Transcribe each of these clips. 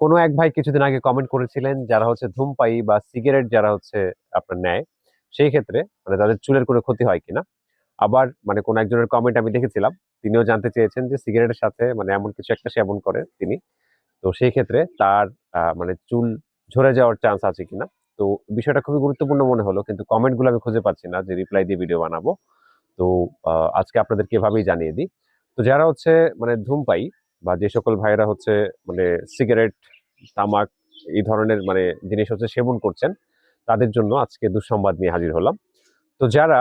কোনো এক ভাই কিছুদিন আগে কমেন্ট করেছিলেন যারা হচ্ছে ধূমপাই বা সিগারেট যারা হচ্ছে আপনার নেয়, সেই ক্ষেত্রে মানে তাদের চুলের কোনো ক্ষতি হয় কিনা? আবার মানে কোন একজনের কমেন্ট আমি দেখেছিলাম, তিনিও জানতে চেয়েছেন যে সিগারেটের সাথে মানে এমন কিছু একটা সেবন করে তিনি। তো সেই ক্ষেত্রে তার মানে চুল ঝরে যাওয়ার চান্স আছে কিনা? তো বিষয়টা খুবই গুরুত্বপূর্ণ মনে হলো, কিন্তু কমেন্টগুলো আমি খুঁজে পাচ্ছি না, যে রিপ্লাই দিয়ে ভিডিও বানাবো। তো আজকে আপনাদেরকে এভাবেই জানিয়ে দিই। তো যারা হচ্ছে মানে ধূমপায়ী বা যে সকল ভাইয়েরা হচ্ছে মানে সিগারেট, তামাক এই ধরনের মানে জিনিস হচ্ছে সেবন করছেন, তাদের জন্য আজকে দুঃসংবাদ নিয়ে হাজির হলাম। তো যারা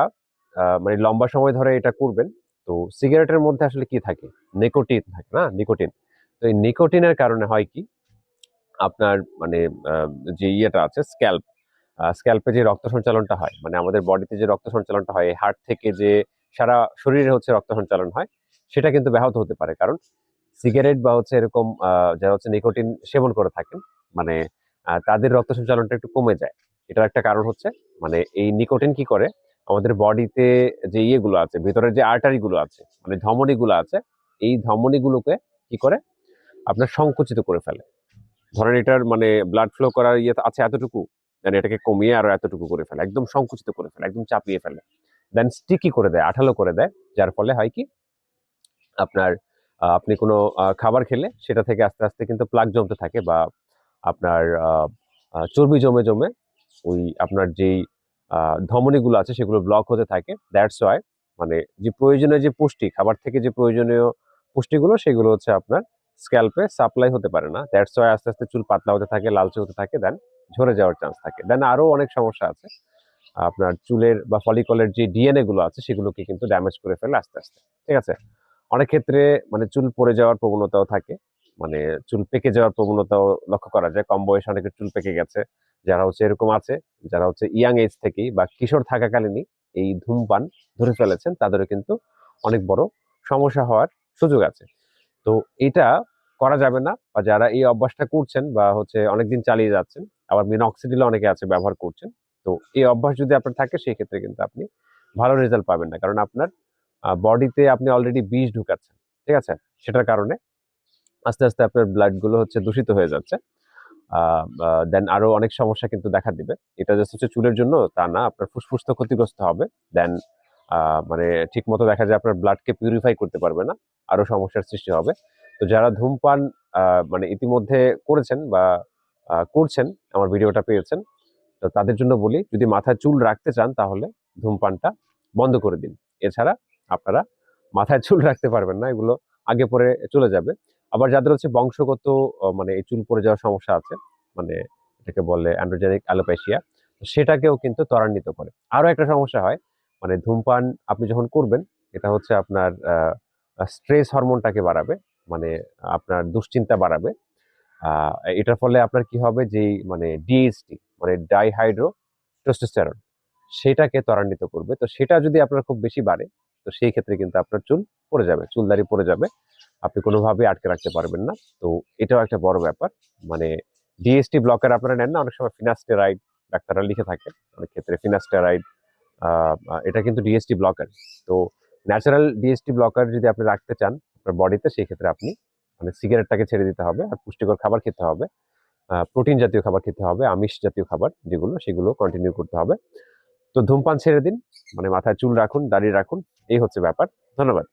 মানে লম্বা সময় ধরে এটা করবেন, তো সিগারেটের মধ্যে আসলে কি থাকে? নিকোটিন থাকে না? নিকোটিন। তো এই নিকোটিনের কারণে হয় কি? আপনার মানে যে ইয়েটা আছে, স্ক্যাল্প স্ক্যাল্পে যে রক্ত সঞ্চালনটা হয় মানে আমাদের বডিতে যে রক্ত সঞ্চালনটা হয় হার্ট থেকে যে সারা শরীরে হচ্ছে রক্ত সঞ্চালন হয়, সেটা কিন্তু ব্যাহত হতে পারে। কারণ সিগারেট বা হচ্ছে এরকম যারা হচ্ছে নিকোটিন সেবন করে থাকেন মানে তাদের রক্ত সঞ্চালনটা একটু কমে যায়। এটার একটা কারণ হচ্ছে মানে এই নিকোটিন কি করে? আমাদের বডিতে যে ইয়েগুলো আছে, ভিতরের যে আর্টারি গুলো আছে মানে ধমনী গুলো আছে, এই ধমনী গুলোকে কি করে? আপনার সংকুচিত করে ফেলে। ধরেন এটার মানে ব্লাড ফ্লো করার ইয়ে আছে এতটুকু দেন এটাকে কমিয়ে আরও এতটুকু করে ফেলে, একদম সংকুচিত করে ফেলে, একদম চাপিয়ে ফেলে। দেন স্টিকি করে দেয়, আঠালো করে দেয়, যার ফলে হয় কি? আপনার আপনি কোনো খাবার খেলে সেটা থেকে আস্তে আস্তে কিন্তু প্লাগ জমতে থাকে বা আপনার চর্বি জমে জমে ওই আপনার যেই ধমনীগুলো আছে সেগুলো ব্লক হতে থাকে। দ্যাটস ওয়াই মানে যে প্রয়োজনীয় যে পুষ্টি, খাবার থেকে যে প্রয়োজনীয় পুষ্টিগুলো সেগুলো হচ্ছে আপনার স্ক্যাল্পে সাপ্লাই হতে পারে না। দ্যাটস ওয়াই আস্তে আস্তে চুল পাতলা হতে থাকে, লালচে হতে থাকে দেন ঝরে যাওয়ার চান্স থাকে। দেন আরও অনেক সমস্যা আছে। আপনার চুলের বা ফলিকলের যে ডিএনএ গুলো আছে সেগুলোকে কিন্তু ড্যামেজ করে ফেলে আস্তে আস্তে। ঠিক আছে? অনেক ক্ষেত্রে মানে চুল পড়ে যাওয়ার প্রবণতাও থাকে। মানে চুল পেকে যাওয়ার প্রবণতাও লক্ষ্য করা যায়। কম বয়সে অনেকের চুল পেকে গেছে। যারা হচ্ছে এরকম আছে, যারা হচ্ছে ইয়াং এজ থেকেই বা কিশোর থাকাকালীনই এই ধূমপান ধরে ফেলেছেন, তাদেরও কিন্তু অনেক বড় সমস্যা হওয়ার সুযোগ আছে। তো এটা করা যাবে না বা যারা এই অভ্যাসটা করছেন বা হচ্ছে অনেকদিন চালিয়ে যাচ্ছেন, আবার মিনক্সিডিল অনেকে আছে ব্যবহার করছেন, তো এই অভ্যাস যদি আপনার থাকে সেই ক্ষেত্রে কিন্তু আপনি ভালো রেজাল্ট পাবেন না। কারণ আপনার বডিতে আপনি অলরেডি বিষ ঢুকাচ্ছেন, ঠিক আছে? সেটার কারণে আস্তে আস্তে আপনার ব্লাডগুলো হচ্ছে দূষিত হয়ে যাচ্ছে। দেন আরও অনেক সমস্যা কিন্তু দেখা দিবে। এটা জাস্ট হচ্ছে চুলের জন্য, তা না, আপনার ফুসফুস তো ক্ষতিগ্রস্ত হবে। দেন মানে ঠিক মতো দেখা যায় আপনার ব্লাডকে পিউরিফাই করতে পারবে না, আরও সমস্যার সৃষ্টি হবে। তো যারা ধূমপান মানে ইতিমধ্যে করেছেন বা করছেন, আমার ভিডিওটা পেয়েছেন, তো তাদের জন্য বলি, যদি মাথায় চুল রাখতে চান তাহলে ধূমপানটা বন্ধ করে দিন। এছাড়া আপনারা মাথায় চুল রাখতে পারবেন না, এগুলো আগে পরে চলে যাবে। আবার যাদের হচ্ছে বংশগত মানে এই চুল পড়ে যাওয়ার সমস্যা আছে মানে এটাকে বলে অ্যান্ড্রোজেনিক অ্যালোপেশিয়া সেটাকেও কিন্তু ত্বরান্বিত করে। আরও একটা সমস্যা হয় মানে ধূমপান আপনি যখন করবেন, এটা হচ্ছে আপনার স্ট্রেস হরমোনটাকে বাড়াবে মানে আপনার দুশ্চিন্তা বাড়াবে। এটার ফলে আপনার কি হবে যে মানে ডিএসটি মানে ডাইহাইড্রো টেস্টোস্টেরন সেটাকে ত্বরান্বিত করবে। তো সেটা যদি আপনার খুব বেশি বাড়ে তো সেই ক্ষেত্রে কিন্তু আপনার চুল পড়ে যাবে, চুল চুলদারি পড়ে যাবে। আপনি কোনোভাবেই আটকে রাখতে পারবেন না। তো এটাও একটা বড় ব্যাপার। মানে ডিএসটি ব্লকার আপনারা নেন না, অনেক সময় ফিনাস্টেরাইড ডাক্তাররা লিখে থাকে অনেক ক্ষেত্রে ফিনাস্টেরাইড এটা কিন্তু ডিএসটি ব্লকার তো ন্যাচারাল ডিএসটি ব্লকার যদি আপনি রাখতে চান আপনার বডিতে সেই ক্ষেত্রে আপনি মানে সিগারেটটাকে ছেড়ে দিতে হবে আর পুষ্টিকর খাবার খেতে হবে। প্রোটিন জাতীয় খাবার খেতে হবে, আমিষ জাতীয় খাবার যেগুলো, সেগুলো কন্টিনিউ করতে হবে। তো ধূমপান ছেড়ে দিন মানে মাথায় চুল রাখুন দাঁড়িয়ে রাখুন এই হচ্ছে ব্যাপার। ধন্যবাদ।